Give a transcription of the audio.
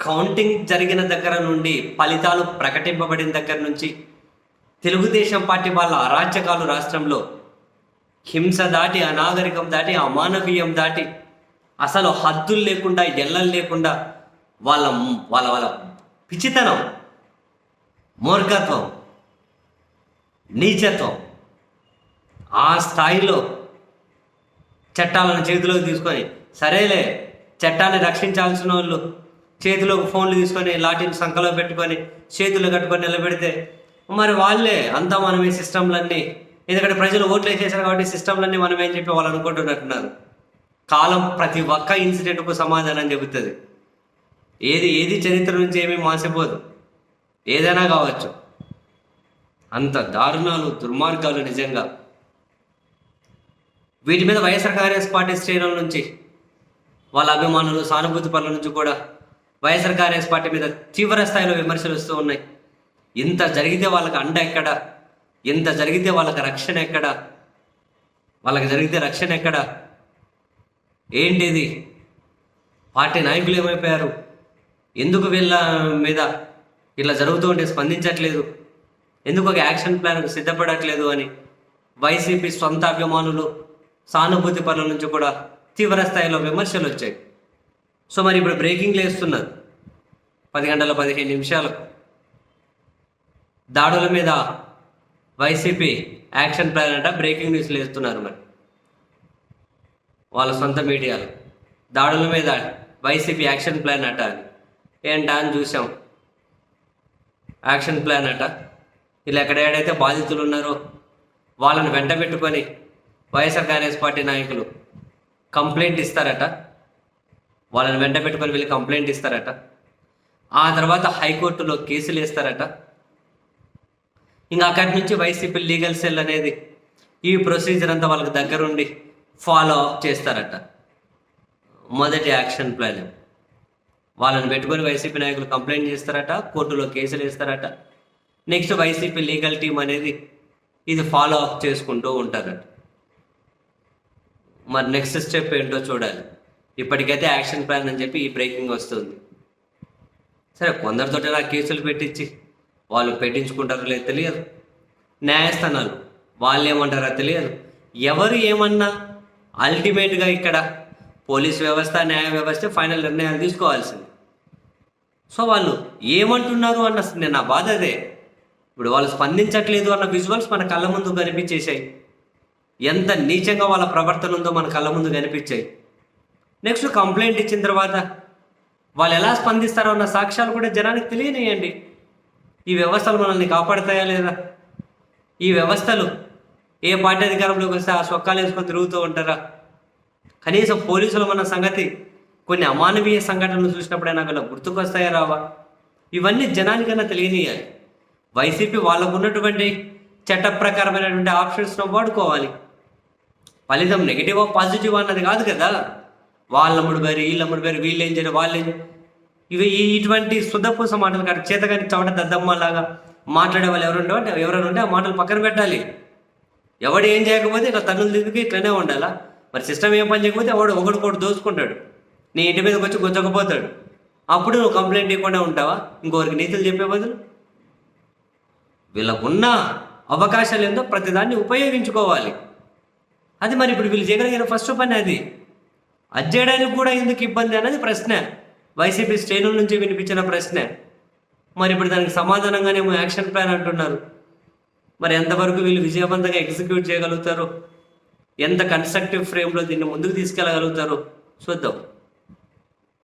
Counting జరిగిన దగ్గర నుండి ఫలితాలు ప్రకటింపబడిన దగ్గర నుంచి తెలుగుదేశం పార్టీ వాళ్ళ అరాచకాలు రాష్ట్రంలో హింస దాటి అనాగరికం దాటి అమానవీయం దాటి అసలు హద్దులు లేకుండా ఎల్లలు లేకుండా వాళ్ళ వాళ్ళ వాళ్ళ పిచ్చితనం మూర్ఖత్వం నీచత్వం ఆ స్థాయిలో చట్టాలను చేతిలోకి తీసుకొని సరేలే చట్టాన్ని రక్షించాల్సిన వాళ్ళు చేతిలోకి ఫోన్లు తీసుకొని లాఠీని సంఖలో పెట్టుకొని చేతులు కట్టుకొని నిలబెడితే మరి వాళ్ళే అంతా మనమే సిస్టంలన్నీ. ఎందుకంటే ప్రజలు ఓట్లు వేసేసారు కాబట్టి సిస్టంలన్నీ మనమే ఏం చెప్పి వాళ్ళు అనుకుంటున్నట్టున్నారు. కాలం ప్రతి ఒక్క ఇన్సిడెంట్కు సమాధానం చెబుతుంది. ఏది ఏది చరిత్ర నుంచి ఏమీ మాసిపోదు. ఏదైనా కావచ్చు. అంత దారుణాలు దుర్మార్గాలు నిజంగా. వీటి మీద వైఎస్ఆర్ కాంగ్రెస్ పార్టీ శ్రేణుల నుంచి వాళ్ళ అభిమానులు సానుభూతి పనుల నుంచి కూడా వైఎస్ఆర్ కాంగ్రెస్ పార్టీ మీద తీవ్ర స్థాయిలో విమర్శలు వస్తూ ఉన్నాయి. ఇంత జరిగితే వాళ్ళకి అండ ఎక్కడ? ఇంత జరిగితే వాళ్ళకి రక్షణ ఎక్కడ? వాళ్ళకి జరిగితే రక్షణ ఎక్కడ? ఏంటిది? పార్టీ నాయకులు ఏమైపోయారు? ఎందుకు వీళ్ళ మీద ఇట్లా జరుగుతూ ఉంటే స్పందించట్లేదు? ఎందుకు ఒక యాక్షన్ ప్లాన్ సిద్ధపడట్లేదు అని? వైసీపీ సొంత అభిమానులు సానుభూతి పనుల నుంచి కూడా తీవ్ర స్థాయిలో విమర్శలు వచ్చాయి. సో మరి ఇప్పుడు బ్రేకింగ్లు వేస్తున్నారు. పది గంటల పదిహేను నిమిషాలు. దాడుల మీద వైసీపీ యాక్షన్ ప్లాన్ అంట బ్రేకింగ్ న్యూస్లు వేస్తున్నారు మరి. వాళ్ళ సొంత మీడియాలు. దాడుల మీద వైసీపీ యాక్షన్ ప్లాన్ అట అని. ఏంటా అని చూసాం. యాక్షన్ ప్లాన్ అట. ఇలా ఎక్కడెక్కడైతే బాధితులు ఉన్నారో వాళ్ళని వెంట పెట్టుకొని వైఎస్ఆర్ కాంగ్రెస్ పార్టీ నాయకులు కంప్లైంట్ ఇస్తారట. వాళ్ళని వెంట పెట్టుకొని వెళ్ళి కంప్లైంట్ ఇస్తారట. ఆ తర్వాత హైకోర్టులో కేసులు వేస్తారట. ఇంకా అక్కడి నుంచి వైసీపీ లీగల్ సెల్ అనేది ఈ ప్రొసీజర్ అంతా వాళ్ళకి దగ్గరుండి ఫాలో అప్ చేస్తారట. మొదటి యాక్షన్ ప్లాన్. వాళ్ళని పెట్టుకొని వైసీపీ నాయకులు కంప్లైంట్ చేస్తారట కోర్టులో కేసులు వేస్తారట. నెక్స్ట్ వైసీపీ లీగల్ టీం అనేది ఇది ఫాలో అప్ చేసుకుంటూ ఉంటారట. మరి నెక్స్ట్ స్టెప్ ఏంటో చూడాలి. ఇప్పటికైతే యాక్షన్ ప్లాన్ అని చెప్పి ఈ బ్రేకింగ్ వస్తుంది. సరే కొందరితో నా కేసులు పెట్టించి వాళ్ళు పెట్టించుకుంటారో లేదు తెలియదు. న్యాయస్థానాలు వాళ్ళు ఏమంటారో తెలియదు. ఎవరు ఏమన్నా అల్టిమేట్గా ఇక్కడ పోలీస్ వ్యవస్థ న్యాయ వ్యవస్థ ఫైనల్ నిర్ణయాలు తీసుకోవాల్సింది. సో వాళ్ళు ఏమంటున్నారు అన్న నేను నా బాధ అదే. ఇప్పుడు వాళ్ళు స్పందించట్లేదు అన్న విజువల్స్ మన కళ్ళ ముందు కనిపించేశాయి. ఎంత నీచంగా వాళ్ళ ప్రవర్తన ఉందో మన కళ్ళ ముందు కనిపించాయి. నెక్స్ట్ కంప్లైంట్ ఇచ్చిన తర్వాత వాళ్ళు ఎలా స్పందిస్తారో అన్న సాక్ష్యాలు కూడా జనానికి తెలియనియండి. ఈ వ్యవస్థలు మనల్ని కాపాడుతాయా లేదా? ఈ వ్యవస్థలు ఏ పార్టీ అధికారంలోకి వస్తే ఆ సొక్కాలు వేసుకొని తిరుగుతూ ఉంటారా? కనీసం పోలీసులు మన సంగతి కొన్ని అమానవీయ సంఘటనలు చూసినప్పుడైనా అలా గుర్తుకొస్తాయా రావా? ఇవన్నీ జనానికన్నా తెలియనియాలి. వైసీపీ వాళ్ళకు ఉన్నటువంటి చట్ట ప్రకారమైనటువంటి ఆప్షన్స్ను వాడుకోవాలి. ఫలితం నెగిటివ్ పాజిటివ్ అన్నది కాదు కదా? వాళ్ళ ముడిపోయారు వీళ్ళ ముడిపోయారు వీళ్ళు ఏం చేయడం వాళ్ళు ఏం ఇవి ఇటువంటి శుద్ధపూస మాటలు కాదు చేతగాని చవట దద్దమ్మ లాగా మాట్లాడే వాళ్ళు ఎవరు ఉంటే ఎవరైనా ఉంటే ఆ మాటలు పక్కన పెట్టాలి. ఎవడు ఏం చేయకపోతే ఇట్లా తన్నులు దిద్దుకు ఇట్లనే ఉండాలా? మరి సిస్టమ్ ఏం పని చేయకపోతే వాడు ఒకడు దోచుకుంటాడు. నీ ఇంటి మీదకి వచ్చి గుంజకపోతాడు అప్పుడు నువ్వు కంప్లైంట్ ఇవ్వకుండా ఉంటావా? ఇంకొకరికి నీతులు చెప్పే బదులు? వీళ్ళకున్న అవకాశాలు ఏందో ప్రతిదాన్ని ఉపయోగించుకోవాలి. అది మరి ఇప్పుడు వీళ్ళు చేయగలిగిన ఫస్ట్ పని అది. అది చేయడానికి కూడా ఎందుకు ఇబ్బంది అనేది ప్రశ్న. వైసీపీ శ్రేణుల నుంచి వినిపించిన ప్రశ్న. మరి ఇప్పుడు దానికి సమాధానంగానే యాక్షన్ ప్లాన్ అంటున్నారు. మరి ఎంతవరకు వీళ్ళు విజయవంతంగా ఎగ్జిక్యూట్ చేయగలుగుతారు? ఎంత కన్స్ట్రక్టివ్ ఫ్రేమ్లో దీన్ని ముందుకు తీసుకెళ్ళగలుగుతారు? చూద్దాం.